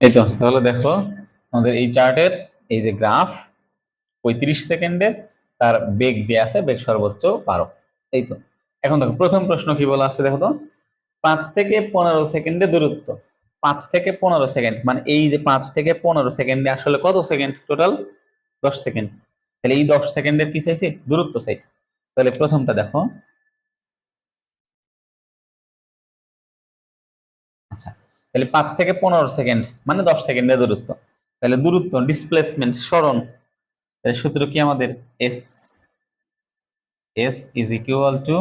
এই তো। তাহলে দেখো, আমাদের এই চার্টের এই যে গ্রাফ, পঁয়ত্রিশ সেকেন্ডে তার বেগ দেওয়া আছে, বেগ সর্বোচ্চ বারো। এই তো। এখন দেখো, প্রথম প্রশ্ন কি বলা আছে দেখো তো? পাঁচ থেকে পনেরো সেকেন্ডে দূরত্ব। পাঁচ থেকে পনেরো সেকেন্ড মানে এই যে পাঁচ থেকে পনেরো সেকেন্ডে আসলে কত সেকেন্ড টোটাল দশ সেকেন্ড। তাহলে এই দশ সেকেন্ডের কি চাইছে? দূরত্ব চাইছে। তাহলে প্রথমটা দেখো। তাহলে পাঁচ থেকে পনেরো সেকেন্ড মানে দশ সেকেন্ডের দূরত্ব। তাহলে দূরত্ব ডিসপ্লেসমেন্ট সরণ। তাহলে সূত্র কি আমাদের? S S is equal to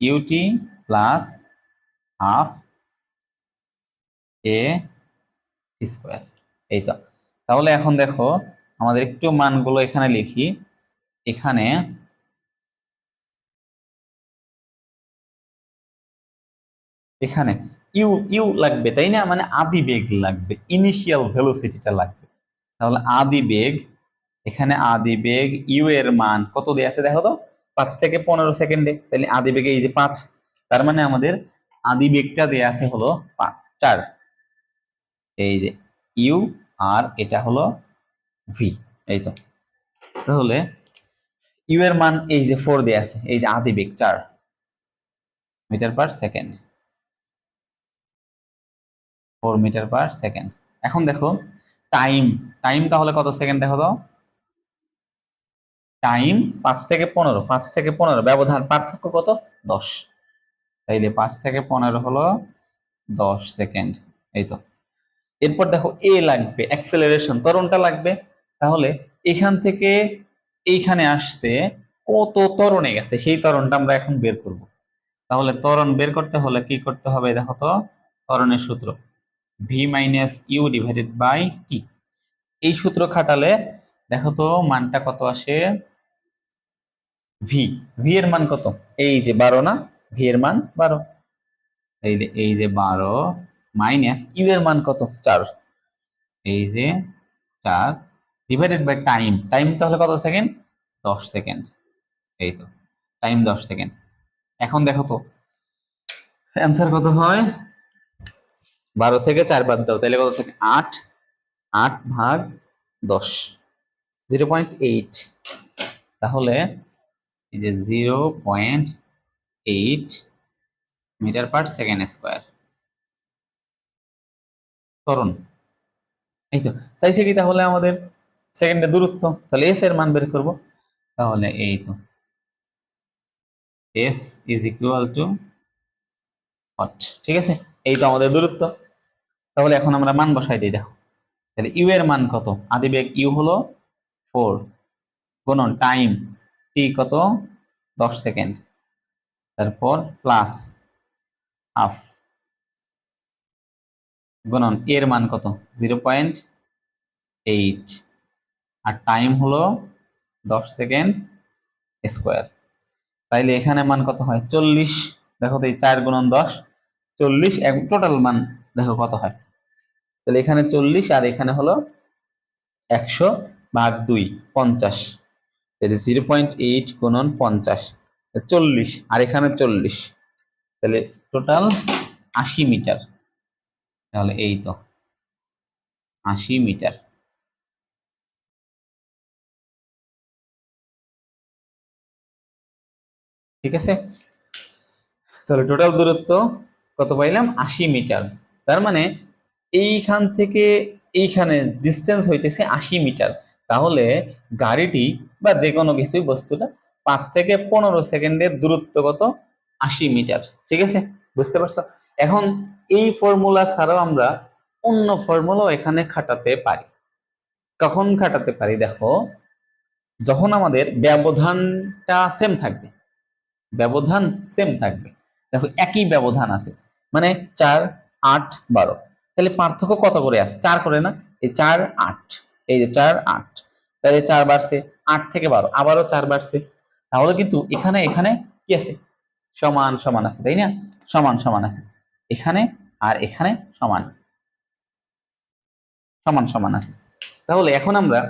UT plus half A square এই তো। তাহলে এখন দেখো, আমাদের একটু মানগুলো এখানে লিখি। এখানে এখানে ইউ ইউ লাগবে, তাই না? মানে আদি বেগ লাগবে ইনিশিয়াল ভেলোসিটিটা লাগবে। তাহলে আদি বেগ, এখানে আদি বেগ, ইউ এর মান কত দেয়া আছে দেখো তো? পাঁচ থেকে পনেরো সেকেন্ডে। তাহলে আদি বেগে এই যে পাঁচ, তার মানে আমাদের আদি বেগটা দেয়া আছে হলো চার। এই যে ইউ আর এটা হলো ভি এই তো। তাহলে ইউ এর মান এই যে ফোর দেয়া আছে, এই যে আদি বেগ, চার metre per second. Four metre per second এখন দেখো টাইম টাইম তাহলে কত সেকেন্ড দেখো তো? টাইম পাঁচ থেকে পনেরো, পাঁচ থেকে পনেরো, ব্যবধান পার্থক্য কত? দশ। তাইলে পাঁচ থেকে পনেরো হলো দশ সেকেন্ড এই তো। এরপর দেখো এ লাগবে অ্যাক্সেলারেশন ত্বরণটা লাগবে। তাহলে এখান থেকে এইখানে আসছে কত ত্বরণে গেছে, সেই ত্বরণটা আমরা এখন বের করব। তাহলে ত্বরণ বের করতে হলে কি করতে হবে দেখো তো? ত্বরণের সূত্র। V minus U divided by T এই সূত্র খাটালে দেখো তো মানটা কত আসে? ভি ভি এর মান কত? এই যে বারো না? ভি এর মান বারো। এই যে এই যে বারো মাইনাস ইউ এর মান কত? চার। এই যে চার ডিভাইডেড বাই টাইম টাইম তাহলে কত সেকেন্ড দশ সেকেন্ড এই তো টাইম দশ সেকেন্ড এখন দেখো তো অ্যান্সার কত হয়? বারো থেকে চার বাদ দাও, তাহলে কত থাকে? আট আট ভাগ দশ, জিরো পয়েন্ট এইট। তাহলে এই যে zero point eight metre per second square. ত্বরণ এই তো, চাইছে কি তাহলে আমাদের সেকেন্ডের দূরত্ব? তাহলে এস এর মান বের করব। তাহলে এই তো S is equal to hot ঠিক আছে? এই তো আমাদের দূরত্ব। তাহলে এখন আমরা মান বসাই দিই, দেখো। তাহলে ইউ এর মান কত? আদি বেগ ইউ হলো ফোর গুণন টাইম টি কত? দশ সেকেন্ড তারপর প্লাস হাফ গুণন এর মান কত? জিরো পয়েন্ট এইট আর টাইম হলো দশ সেকেন্ড স্কোয়ার তাইলে এখানে মান কত হয়? চল্লিশ। দেখো তো এই চার গুণন দশ, চল্লিশ টোটাল মান, দেখো কত হয়? তাহলে এখানে চল্লিশ আর এখানে হলো একশো ভাগ দুই, পঞ্চাশ। তাহলে জিরো পয়েন্ট এইট গুণন পঞ্চাশ চল্লিশ আর এখানে চল্লিশ। তাহলে টোটাল আশি মিটার। তাহলে এই তো, আশি মিটার। ঠিক আছে? তাহলে টোটাল দূরত্ব কত পাইলাম? আশি মিটার। তার মানে এইখান থেকে এইখানে ডিস্টেন্স হইতেছে আশি মিটার। তাহলে গাড়িটি বা যে কোনো কিছুই বস্তুটা পাঁচ থেকে পনেরো সেকেন্ডের দূরত্ব কত? আশি মিটার। ঠিক আছে? বুঝতে পারছ? এখন এই ফর্মুলা ছাড়াও আমরা অন্য ফর্মুলাও এখানে খাটাতে পারি। কখন খাটাতে পারি? দেখো, যখন আমাদের ব্যবধানটা সেম থাকবে। ব্যবধান সেম থাকবে। দেখো, একই ব্যবধান আছে। মানে চার, আট, বারো। তাহলে পার্থক্য কত করে আছে? চার করে না? এই চার আট। এই যে চার আট। তাহলে চার বাড়ছে আট থেকে বারো। আবারও চার বাড়ছে। তাহলে কিন্তু এখানে এখানে কি আছে? সমান সমান আছে, তাই না? সমান সমান আছে। এখানে আর এখানে সমান। সমান সমান আছে। তাহলে এখন আমরা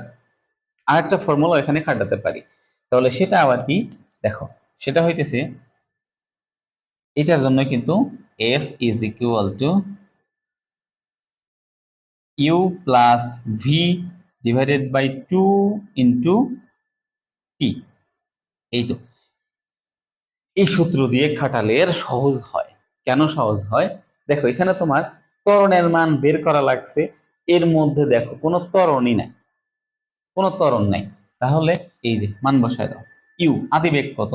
আর একটা ফর্মুলা এখানে খাটাতে পারি। তাহলে সেটা আবার কি? দেখো, সেটা হইতেছে এটার জন্য কিন্তু S is equal to U plus V divided by two into T এই তো এই সূত্র দিয়ে খাটালে এর সহজ হয়। কেন সহজ হয়? দেখো, এখানে তোমার ত্বরণের মান বের করা লাগছে। এর মধ্যে দেখো, কোনো ত্বরণই নাই। কোনো ত্বরণ নাই। তাহলে এই যে, মান বসায় দাও। ইউ আদিবেগ কত?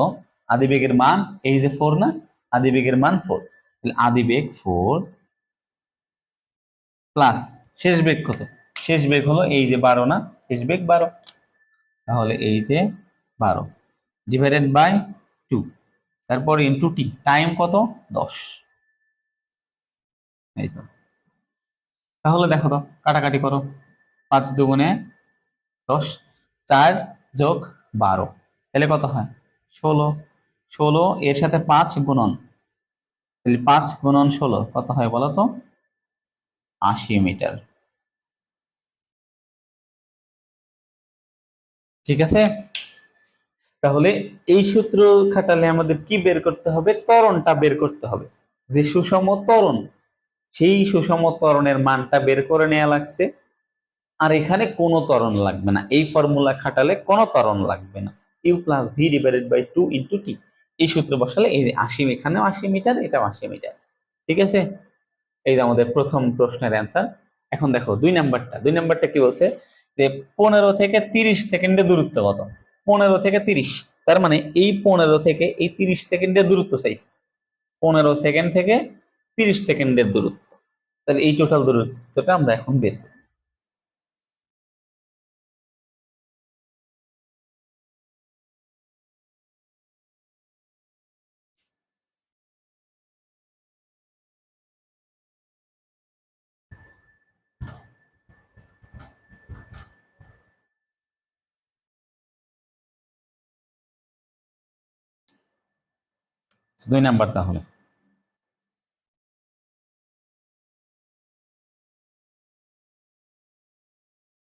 আদিবেগের মান এই যে ফোর না? আদিবেগের মান ফোর তাহলে আদিবেগ ফোর প্লাস শেষ বেগ কত? শেষ বেগ হলো এই যে বারো না? শেষ বেগ বারো। তাহলে এই যে বারো। ডিভাইডেড বাই টু তারপর ইন্টু টি টাইম কত? দশ। এই তো। তাহলে দেখো তো, কাটাকাটি করো। পাঁচ দুগুণে দশ। চার যোগ বারো। তাহলে কত হয়? ষোলো। ষোলো এর সাথে পাঁচ গুণন। তাহলে পাঁচ গুণন ষোলো কত হয় বলো তো? আশি মিটার। ঠিক আছে? তাহলে এই সূত্র খাটালে আমাদের কি বের করতে হবে? ত্বরণটা বের করতে হবে। যে সুষম ত্বরণ, সেই সুষম ত্বরণের মানটা বের করে নেওয়া লাগছে। আর এখানে কোনো ত্বরণ লাগবে না। এই ফর্মুলা খাটালে কোনো ত্বরণ লাগবে না। U plus V divided by two into T এই সূত্র বসালে এই যে আশি এখানেও আশি মিটার, এটাও আশি মিটার। ঠিক আছে? এই যে আমাদের প্রথম প্রশ্নের অ্যান্সার এখন দেখো, দুই নাম্বারটা দুই নাম্বারটা কি বলছে? যে পনেরো থেকে তিরিশ সেকেন্ডের দূরত্ব কত? পনেরো থেকে তিরিশ। তার মানে এই পনেরো থেকে এই তিরিশ সেকেন্ডের দূরত্ব চাইছে। পনেরো সেকেন্ড থেকে তিরিশ সেকেন্ডের দূরত্ব। তাহলে এই টোটাল দূরত্বটা আমরা এখন বের করব দুই নাম্বার তাহলে।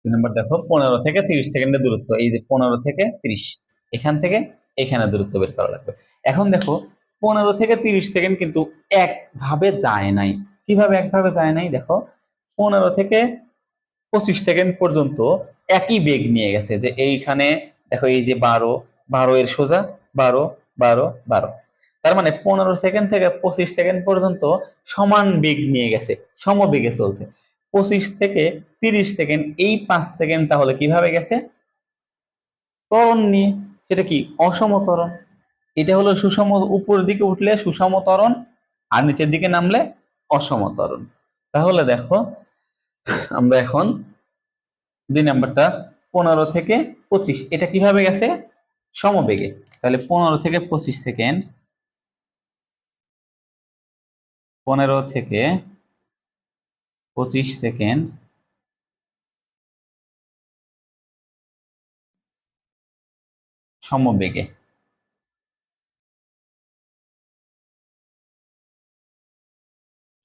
দুই নাম্বার দেখো, পনেরো থেকে তিরিশ সেকেন্ডের দূরত্ব। এই যে পনেরো থেকে তিরিশ, এখান থেকে এখানে দূরত্ব বের করা লাগবে। এখন দেখো, পনেরো থেকে তিরিশ সেকেন্ড কিন্তু একভাবে যায় নাই। কীভাবে একভাবে যায় নাই? দেখো, পনেরো থেকে পঁচিশ সেকেন্ড পর্যন্ত একই বেগ নিয়ে গেছে যে এইখানে, দেখো এই যে বারো বারো এর সোজা, বারো বারো বারো। তার মানে পনেরো সেকেন্ড থেকে পঁচিশ সেকেন্ড পর্যন্ত সমান বেগ নিয়ে গেছে, সমবেগে চলছে। পঁচিশ থেকে তিরিশ সেকেন্ড এই পাঁচ সেকেন্ড তাহলে কীভাবে গেছে? ত্বরণ নিয়ে। সেটা কি? অসম ত্বরণ। এটা হলো সুষম, উপর দিকে উঠলে সুষম ত্বরণ আর নিচের দিকে নামলে অসম ত্বরণ। তাহলে দেখো, আমরা এখন দুই নাম্বারটা পনেরো থেকে পঁচিশ, এটা কীভাবে গেছে? সমবেগে। তাহলে পনেরো থেকে পঁচিশ সেকেন্ড পনেরো থেকে পঁচিশ সেকেন্ড। সমবেগে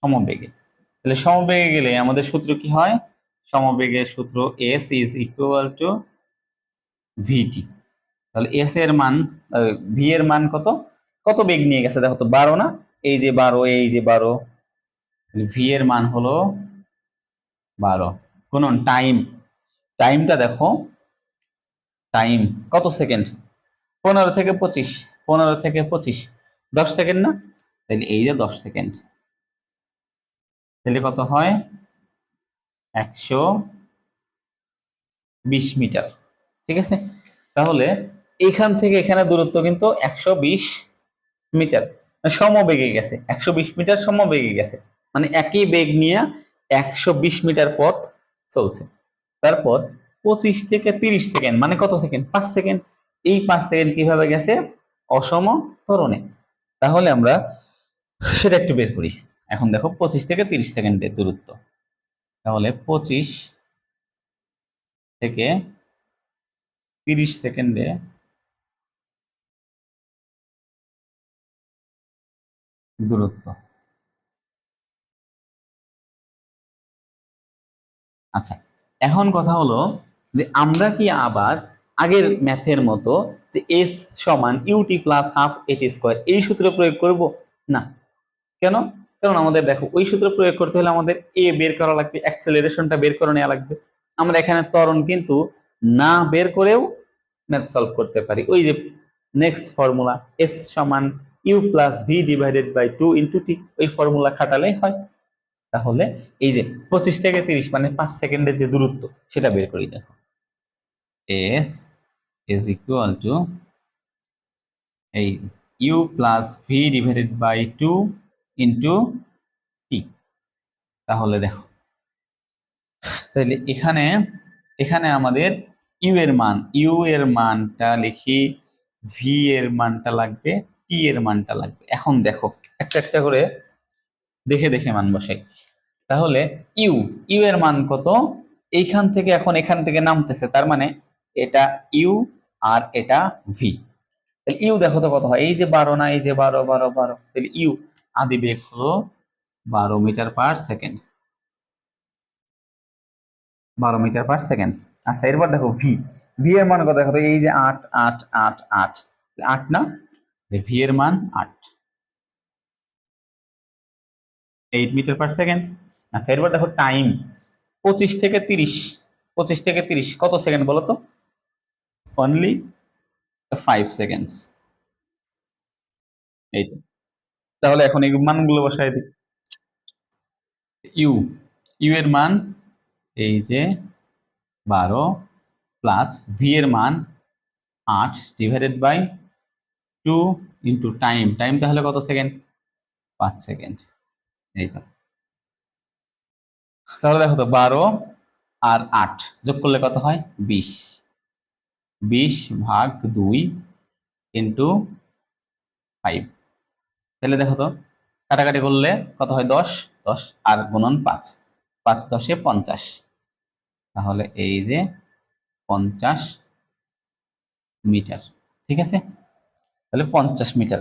সমবেগে তাহলে সমবেগে গেলে আমাদের সূত্র কি হয়? সমবেগের সূত্র s is equal to vt তাহলে এস এর মান ভি এর মান কত? কত বেগ নিয়ে গেছে? দেখো তো, বারো না? এই যে বারো, এই যে বারো। ভি এর মান হলো বারো। কোন টাইম টাইমটা দেখো। টাইম কত সেকেন্ড পনেরো থেকে পঁচিশ। পনেরো থেকে পঁচিশ। দশ সেকেন্ড না? তাহলে এই যে দশ সেকেন্ড তাহলে কত হয়? একশো বিশ মিটার। ঠিক আছে? তাহলে এখান থেকে এখানে দূরত্ব কিন্তু একশো বিশ মিটার। সমবেগে গেছে, একশো বিশ মিটার সমবেগে গেছে। মানে একই বেগ নিয়ে একশো বিশ মিটার পথ চলছে। তারপর পঁচিশ থেকে তিরিশ সেকেন্ড মানে কত সেকেন্ড? পাঁচ সেকেন্ড। এই পাঁচ সেকেন্ড কীভাবে গেছে? অসম ত্বরণে তাহলে আমরা সেটা একটু বের করি। এখন দেখো, পঁচিশ থেকে তিরিশ সেকেন্ডের দূরত্ব। তাহলে পঁচিশ থেকে তিরিশ সেকেন্ডে দূরত্ব। আচ্ছা এখন কথা হলো যে আমরা কি আবার আগের ম্যাথের মতো যে এস সমান UT plus half AT square এই সূত্র প্রয়োগ করব? না। কেন? কারণ আমাদের দেখো, ওই সূত্র প্রয়োগ করতে হলে আমাদের এ বের করা লাগবে অ্যাক্সেলারেশনটা বের করে নেওয়া লাগবে। আমরা এখানে ত্বরণ কিন্তু না বের করেও ম্যাথ সলভ করতে পারি। ওই যে নেক্সট ফর্মুলা এস সমান U plus V divided by two into T ওই ফর্মুলা খাটালেই হয়। তাহলে এই যে পঁচিশ থেকে তিরিশ মানে পাঁচ সেকেন্ডের যে দূরত্ব, সেটা বের করি দেখো। এস ইজ ইকুয়াল টু এই U plus V divided by two into T তাহলে দেখো, তাহলে এখানে এখানে আমাদের ইউ এর মান ইউ এর মানটা লিখি ভি এর মানটা লাগবে টি এর মানটা লাগবে? এখন দেখো, একটা একটা করে দেখে দেখে মান বসাই। তাহলে ইউ ইউ এর মান কত? এইখান থেকে এখন এখান থেকে নামতেছে, তার মানে এটা ইউ আর এটা ভি। তাহলে ইউ দেখো তো কত হয়? এই যে বারো না, এই যে বারো বারো বারো, তাহলে ইউ আদি বেগ হলো বারো মিটার পার সেকেন্ড। বারো মিটার পার সেকেন্ড। আচ্ছা এরপর দেখো ভি। ভি এর মান কত? দেখো তো এই যে আট আট আট আট। আট না? ভি এর মান আট। এইট মিটার পার সেকেন্ড আচ্ছা এরপর দেখো টাইম পঁচিশ থেকে তিরিশ। পঁচিশ থেকে তিরিশ, কত সেকেন্ড বলো তো? অনলি ফাইভ সেকেন্ডস এই তো। তাহলে এখন এই মানগুলো বসাই দিই। ইউ ইউ এর মান এই যে বারো প্লাস ভি এর মান আট divided by two into time time তাহলে কত সেকেন্ড? পাঁচ সেকেন্ড। এই তো। তাহলে দেখো তো, বারো আর আট যোগ করলে কত হয়? বিশ। বিশ ভাগ দুই ইন্টু ফাইভ। তাহলে দেখো তো, কাটাকাটি করলে কত হয়? দশ দশ আর গুণন পাঁচ। পাঁচ দশে পঞ্চাশ। তাহলে এই যে পঞ্চাশ মিটার, ঠিক আছে? তাহলে পঞ্চাশ মিটার।